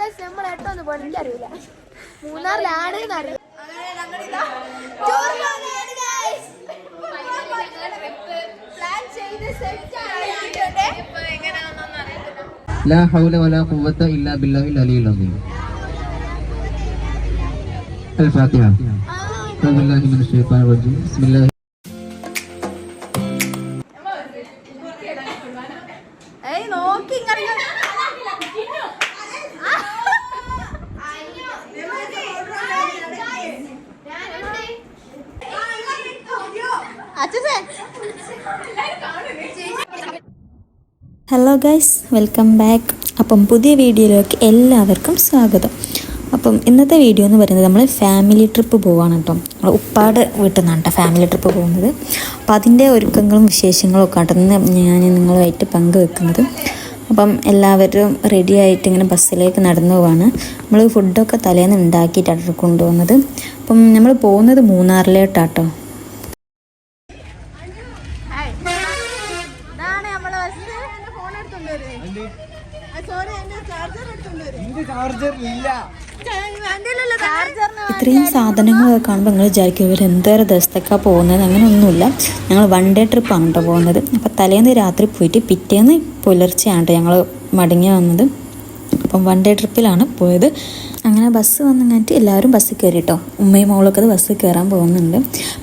നമ്മൾ അറിയില്ല. ലാ ഹൗല വലാ ഖുവത ഇല്ലാ ഹലോ ഗൈസ് വെൽക്കം ബാക്ക് അപ്പം പുതിയ വീഡിയോയിലേക്ക് എല്ലാവർക്കും സ്വാഗതം. അപ്പം ഇന്നത്തെ വീഡിയോ എന്ന് പറയുന്നത് നമ്മൾ ഫാമിലി ട്രിപ്പ് പോവാണ് കേട്ടോ. നമ്മൾ ഉപ്പാട് വീട്ടിൽ നിന്നാണ് കേട്ടോ ഫാമിലി ട്രിപ്പ് പോകുന്നത്. അപ്പം അതിന്റെ ഒരുക്കങ്ങളും വിശേഷങ്ങളും ഒക്കെ ഇന്ന് ഞാൻ നിങ്ങളുമായിട്ട് പങ്കുവെക്കുന്നത്. അപ്പം എല്ലാവരും റെഡി ആയിട്ട് ഇങ്ങനെ ബസ്സിലേക്ക് നടന്നു പോവാണ്. നമ്മൾ ഫുഡൊക്കെ തലേന്ന് ഉണ്ടാക്കിയിട്ടാണ് കൊണ്ടുപോകുന്നത്. അപ്പം നമ്മൾ പോകുന്നത് മൂന്നാറിലേട്ടാട്ടോ. ഇത്രയും സാധനങ്ങളൊക്കെ കാണുമ്പോൾ നിങ്ങൾ വിചാരിക്കും ഇവർ എന്തോരം ദിവസത്തേക്കാണ് പോകുന്നത് അങ്ങനെയൊന്നുമില്ല ഞങ്ങൾ വൺ ഡേ ട്രിപ്പാണ് കേട്ടോ പോകുന്നത്. അപ്പോൾ തലേന്ന് രാത്രി പോയിട്ട് പിറ്റേന്ന് പുലർച്ചെയാണ് കേട്ടോ ഞങ്ങൾ മടങ്ങി വന്നത്. അപ്പം വൺ ഡേ ട്രിപ്പിലാണ് പോയത്. അങ്ങനെ ബസ് വന്നു കഴിഞ്ഞിട്ട് എല്ലാവരും ബസ്സിൽ കയറി കേട്ടോ ഉമ്മയും മോളൊക്കെ ബസ്സിൽ കയറാൻ പോകുന്നുണ്ട്.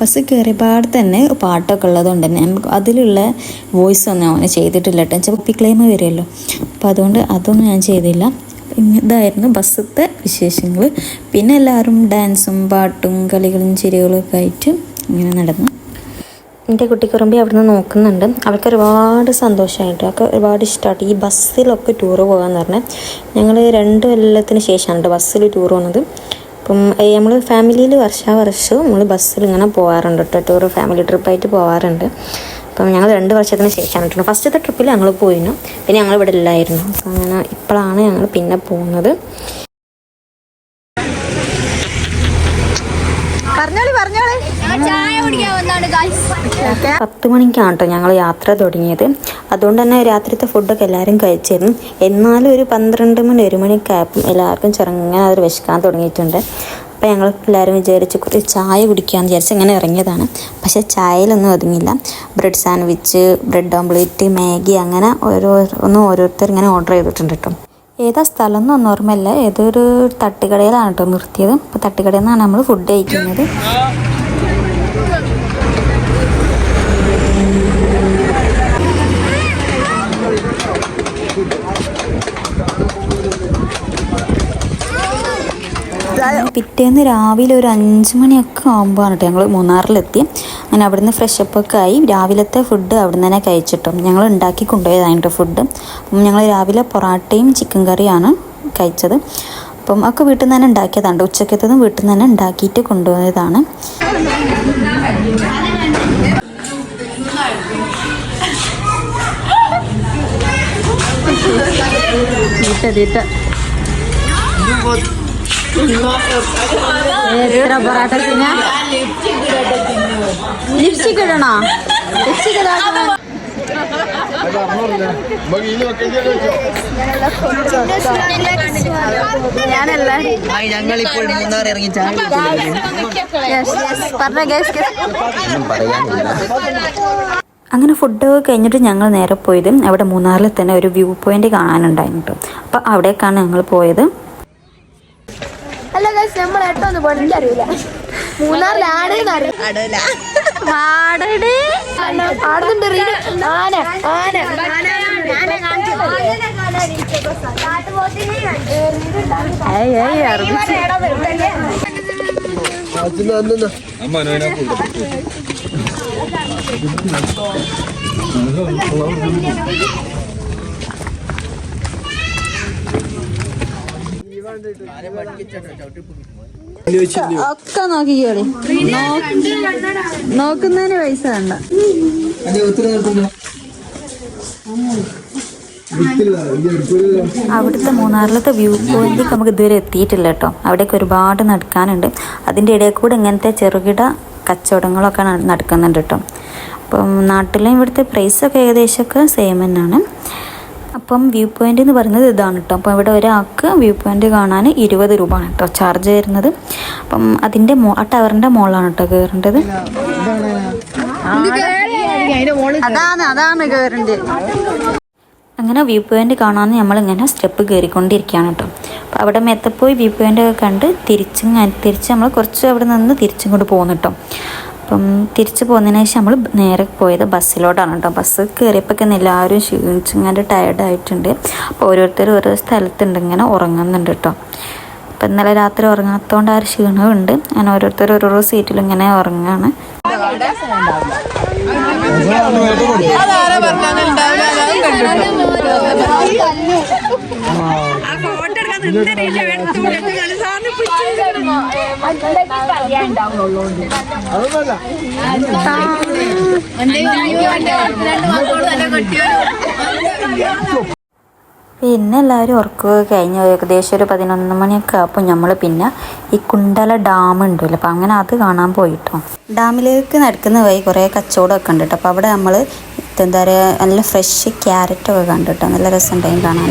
ബസ്സിൽ കയറിയപാട് തന്നെ പാട്ടൊക്കെ ഉള്ളതുകൊണ്ട് തന്നെ അതിലുള്ള വോയിസ് ഒന്നും അവനെ ചെയ്തിട്ടില്ല കേട്ടോ. ചിലപ്പോൾ ക്ലെയിം വരുമല്ലോ. അപ്പോൾ അതുകൊണ്ട് അതൊന്നും ഞാൻ ചെയ്തില്ല. ഇതായിരുന്നു ബസ്സിലത്തെ വിശേഷങ്ങൾ. പിന്നെ എല്ലാവരും ഡാൻസും പാട്ടും കളികളും ചിരികളും ഒക്കെ ആയിട്ട് ഇങ്ങനെ നടന്നു. എന്റെ കുട്ടിക്കുറുമ്പി അവിടുന്ന് നോക്കുന്നുണ്ട്. അവൾക്ക് ഒരുപാട് സന്തോഷമായിട്ട്. അവൾക്ക് ഒരുപാട് ഇഷ്ടമായിട്ട് ഈ ബസ്സിലൊക്കെ ടൂർ പോകാമെന്ന് പറഞ്ഞാൽ ഞങ്ങൾ രണ്ട് കൊല്ലത്തിന് ശേഷമാണ് കേട്ടോ ബസ്സിൽ ടൂർ പോകുന്നത് അപ്പം നമ്മൾ ഫാമിലിയിൽ വർഷാവർഷവും നമ്മൾ ബസ്സിൽ ഇങ്ങനെ പോകാറുണ്ട് കേട്ടോ ടൂർ ഫാമിലി ട്രിപ്പായിട്ട് പോകാറുണ്ട് അപ്പം ഞങ്ങൾ രണ്ട് വർഷത്തിന് ശേഷമാണ് കേട്ടോ ഫസ്റ്റത്തെ ട്രിപ്പിൽ ഞങ്ങൾ പോയിരുന്നു പിന്നെ ഞങ്ങൾ ഇവിടെ ഇല്ലായിരുന്നു. അപ്പം അങ്ങനെ ഇപ്പോഴാണ് ഞങ്ങൾ പിന്നെ പോകുന്നത് പറഞ്ഞോളി പറഞ്ഞോളി. പത്ത് മണിക്കാണ് ഞങ്ങൾ യാത്ര തുടങ്ങിയത്. അതുകൊണ്ട് തന്നെ രാത്രിത്തെ ഫുഡൊക്കെ എല്ലാവരും കഴിച്ചിരുന്നു. എന്നാലും ഒരു പന്ത്രണ്ട് മണി ഒരു മണിയൊക്കെ ആയപ്പം എല്ലാവർക്കും ചെറുങ്ങനെ അവർ വിശക്കാൻ തുടങ്ങിയിട്ടുണ്ട്. അപ്പോൾ ഞങ്ങൾ എല്ലാവരും വിചാരിച്ച് കുറച്ച് ചായ കുടിക്കാമെന്ന് വിചാരിച്ച് ഇങ്ങനെ ഇറങ്ങിയതാണ്. പക്ഷേ ചായയിലൊന്നും ഒതുങ്ങില്ല bread sandwich bread omelette Maggi അങ്ങനെ ഓരോ ഒന്നും ഓരോരുത്തർ ഇങ്ങനെ ഓർഡർ ചെയ്തിട്ടുണ്ട് കേട്ടോ. ഏതാ സ്ഥലം എന്നൊന്നും ഓർമ്മയില്ല. ഏതൊരു തട്ടുകടയിലാണ് കേട്ടോ നിർത്തിയത്. അപ്പോൾ തട്ടുകടയിൽ നിന്നാണ് നമ്മൾ ഫുഡ് കഴിക്കുന്നത്. പിറ്റേന്ന് രാവിലെ ഒരു അഞ്ച് മണിയൊക്കെ ആകുമ്പോഴാണ് കേട്ടോ ഞങ്ങൾ മൂന്നാറിലെത്തി. അങ്ങനെ അവിടുന്ന് ഫ്രഷപ്പ് ഒക്കെ ആയി. രാവിലത്തെ ഫുഡ് അവിടുന്ന് തന്നെ കഴിച്ചിട്ടും. ഞങ്ങൾ ഉണ്ടാക്കി കൊണ്ടുപോയതാണ് ഫുഡ് അപ്പം ഞങ്ങൾ രാവിലെ പൊറാട്ടയും ചിക്കൻ കറിയാണ് കഴിച്ചത്. അപ്പം ഒക്കെ വീട്ടിൽ നിന്ന് തന്നെ ഉണ്ടാക്കിയതാണ് ഉച്ചക്കത്തതും വീട്ടിൽ നിന്ന് തന്നെ ഉണ്ടാക്കിയിട്ട് കൊണ്ടുപോയതാണ്. എത്ര പൊറാട്ട ലിപ്സ്റ്റിക് ഇടണോ? ലിപ്സ്റ്റിക് ഇടാ ഇപ്പോൾ മൂന്നാർ ഇറങ്ങി ചായ അങ്ങനെ ഫുഡ് കഴിഞ്ഞിട്ട് ഞങ്ങൾ നേരെ പോയത് അവിടെ മൂന്നാറിൽ തന്നെ ഒരു വ്യൂ പോയിന്റ് കാണാനുണ്ടായിരുന്നു അപ്പൊ അപ്പോൾ അവിടേക്കാണ് ഞങ്ങൾ പോയത്. ഗൈസ് നമ്മൾ എട്ടൊന്നും പോയിട്ട് അറിയില്ല മൂന്നാറിലാണ് റീന. ആന ആന. ഏയ് ഏയ് അറുപത് ഒക്കെ നോക്കിക്കോളി നോക്കുന്നതിന് പൈസ വേണ്ട. അവിടുത്തെ മൂന്നാറിലത്തെ വ്യൂ പോയിന്റിലേക്ക് നമുക്ക് ഇതുവരെ എത്തിയിട്ടില്ല കേട്ടോ. അവിടേക്ക് ഒരുപാട് നടക്കാനുണ്ട്. അതിന്റെ ഇടയിൽ കൂടെ ഇങ്ങനത്തെ ചെറുകിട കച്ചവടങ്ങളൊക്കെ നടക്കുന്നുണ്ട് കേട്ടോ. അപ്പം നാട്ടിലെ ഇവിടുത്തെ പ്രൈസൊക്കെ ഏകദേശമൊക്കെ സെയിം തന്നെയാണ്. അപ്പം വ്യൂ പോയിന്റ് എന്ന് പറയുന്നത് ഇതാണ് കേട്ടോ അപ്പോൾ ഇവിടെ ഒരാൾക്ക് വ്യൂ പോയിന്റ് കാണാൻ ഇരുപത് രൂപ ആണ് കേട്ടോ ചാർജ് വരുന്നത്. അപ്പം അതിന്റെ മോ ആ ടവറിന്റെ മോളാണ് കേട്ടോ കയറേണ്ടത് അതാണ് അതാണ് അങ്ങനെ വ്യൂ പോയിന്റ് കാണാൻ നമ്മളിങ്ങനെ സ്റ്റെപ്പ് കയറിക്കൊണ്ടിരിക്കുകയാണ് കേട്ടോ അപ്പോൾ അവിടെ മെത്തപ്പോയി വ്യൂ പോയിന്റ് ഒക്കെ കണ്ട് തിരിച്ചും തിരിച്ച് നമ്മൾ കുറച്ച് അവിടെ നിന്ന് തിരിച്ചും കൊണ്ട് പോകുന്നു കേട്ടോ അപ്പം തിരിച്ചു പോകുന്നതിന് ശേഷം നമ്മൾ നേരെ പോയത് ബസ്സിലോട്ടാണ് കേട്ടോ. ബസ് കയറിയപ്പോൾ എല്ലാവരും ക്ഷീണിച്ചിങ്ങനെ ടയർഡായിട്ടുണ്ട് അപ്പോൾ ഓരോരുത്തർ ഓരോ സ്ഥലത്തുണ്ട് ഇങ്ങനെ ഉറങ്ങുന്നുണ്ട് കേട്ടോ. അപ്പം ഇന്നലെ രാത്രി ഉറങ്ങാത്തതുകൊണ്ട് ആ ഒരു ക്ഷീണമുണ്ട് ഞാൻ ഓരോരുത്തർ ഓരോരോ സീറ്റിൽ ഇങ്ങനെ ഉറങ്ങുകയാണ് അതാരാ പിന്നെ എല്ലാവരും ഉറക്കുക കഴിഞ്ഞ ഏകദേശം ഒരു പതിനൊന്ന് മണിയൊക്കെ അപ്പോൾ നമ്മൾ പിന്നെ ഈ കുണ്ടല ഡാം ഉണ്ടല്ലോ. അപ്പോൾ അങ്ങനെ അത് കാണാൻ പോയിട്ടോ. ഡാമിലേക്ക് നടക്കുന്ന വഴി കുറേ കച്ചവടമൊക്കെ ഉണ്ട് കേട്ടോ. അപ്പോൾ അവിടെ നമ്മൾ എന്താ പറയുക നല്ല ഫ്രഷ് ക്യാരറ്റൊക്കെ കണ്ടിട്ടോ. നല്ല രസമുണ്ടായി കാണാൻ.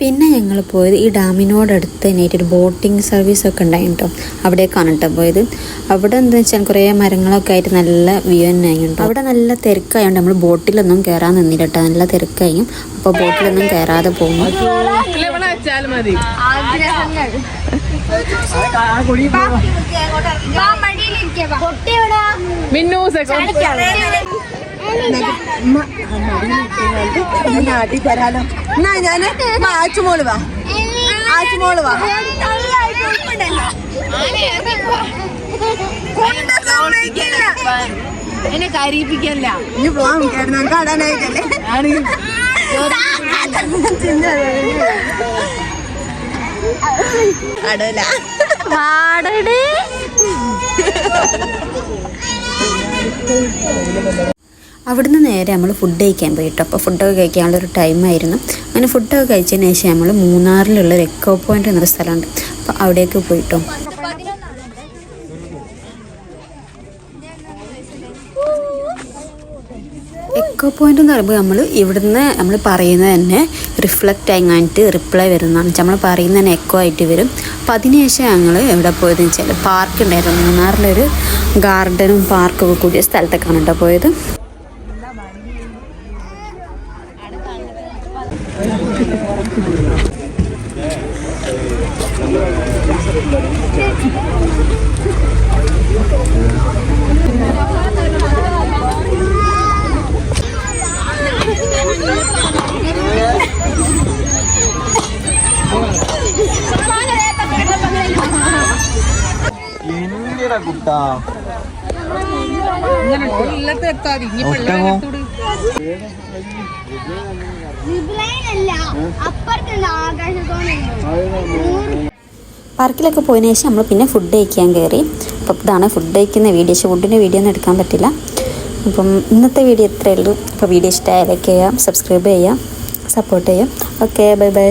പിന്നെ ഞങ്ങൾ പോയത് ഈ ഡാമിനോടടുത്ത് തന്നെയായിട്ട് ഒരു ബോട്ടിംഗ് സർവീസ് ഒക്കെ ഉണ്ടായിരുന്നു കേട്ടോ അവിടേക്കാണ് കേട്ടോ പോയത്. അവിടെ എന്താ വെച്ചാൽ കുറേ മരങ്ങളൊക്കെ ആയിട്ട് നല്ല വ്യൂ തന്നെ ആയിട്ടോ അവിടെ നല്ല തിരക്കായതുകൊണ്ട് നമ്മൾ ബോട്ടിലൊന്നും കയറാൻ നിന്നില്ല കേട്ടോ നല്ല തിരക്കായും. അപ്പോൾ ബോട്ടിലൊന്നും കയറാതെ പോകുന്നു മിന്നൂസ് നാട്ടി തരാലോ എന്നാ ഞാൻ ആച്ചുമോൾ വാ ആച്ചുമോൾ വാ എന്നെ കരയിപ്പിക്കല്ല ഇനി പോവാൻ കിടന്നാ കാണാനായിട്ടല്ലേ അടല അവിടുന്ന് നേരെ നമ്മൾ ഫുഡ് കഴിക്കാൻ പോയി കേട്ടോ അപ്പോൾ ഫുഡൊക്കെ കഴിക്കാനുള്ളൊരു ടൈമായിരുന്നു അങ്ങനെ ഫുഡൊക്കെ കഴിച്ചതിന് ശേഷം നമ്മൾ മൂന്നാറിലുള്ള ഒരു എക്കോ പോയിന്റ് എന്നൊരു സ്ഥലമുണ്ട്. അപ്പോൾ അവിടേക്ക് പോയിട്ടോ. എക്കോ പോയിന്റ് എന്ന് പറയുമ്പോൾ നമ്മൾ ഇവിടുന്ന് നമ്മൾ പറയുന്നത് തന്നെ റിഫ്ലക്റ്റ് ആയിങ്ങാനിട്ട് റിപ്ലൈ വരുന്നതാണ്. നമ്മൾ പറയുന്നത് തന്നെ എക്കോ ആയിട്ട് വരും. അപ്പോൾ അതിനുശേഷം ഞങ്ങൾ എവിടെ പോയതെന്ന് വെച്ചാൽ പാർക്ക് ഉണ്ടായിരുന്നു. മൂന്നാറിലൊരു ഗാർഡനും പാർക്കൊക്കെ കൂടിയ സ്ഥലത്തേക്കാണ് കേട്ടോ പോയത്. കുട്ടാ? ആകാശത്തോടെ പാർക്കിലൊക്കെ പോയതിനു ശേഷം നമ്മൾ പിന്നെ ഫുഡ് കഴിക്കാൻ കയറി. അപ്പം ഇതാണ് ഫുഡ് കഴിക്കുന്ന വീഡിയോ പക്ഷേ ഫുഡിന്റെ വീഡിയോ ഒന്നും എടുക്കാൻ പറ്റില്ല. അപ്പം ഇന്നത്തെ വീഡിയോ ഇത്രയേ ഉള്ളൂ. അപ്പോൾ വീഡിയോ ഇഷ്ടമായ ലൈക്ക് ചെയ്യാം സബ്സ്ക്രൈബ് ചെയ്യാം സപ്പോർട്ട് ചെയ്യാം ഓക്കെ ബൈ ബൈ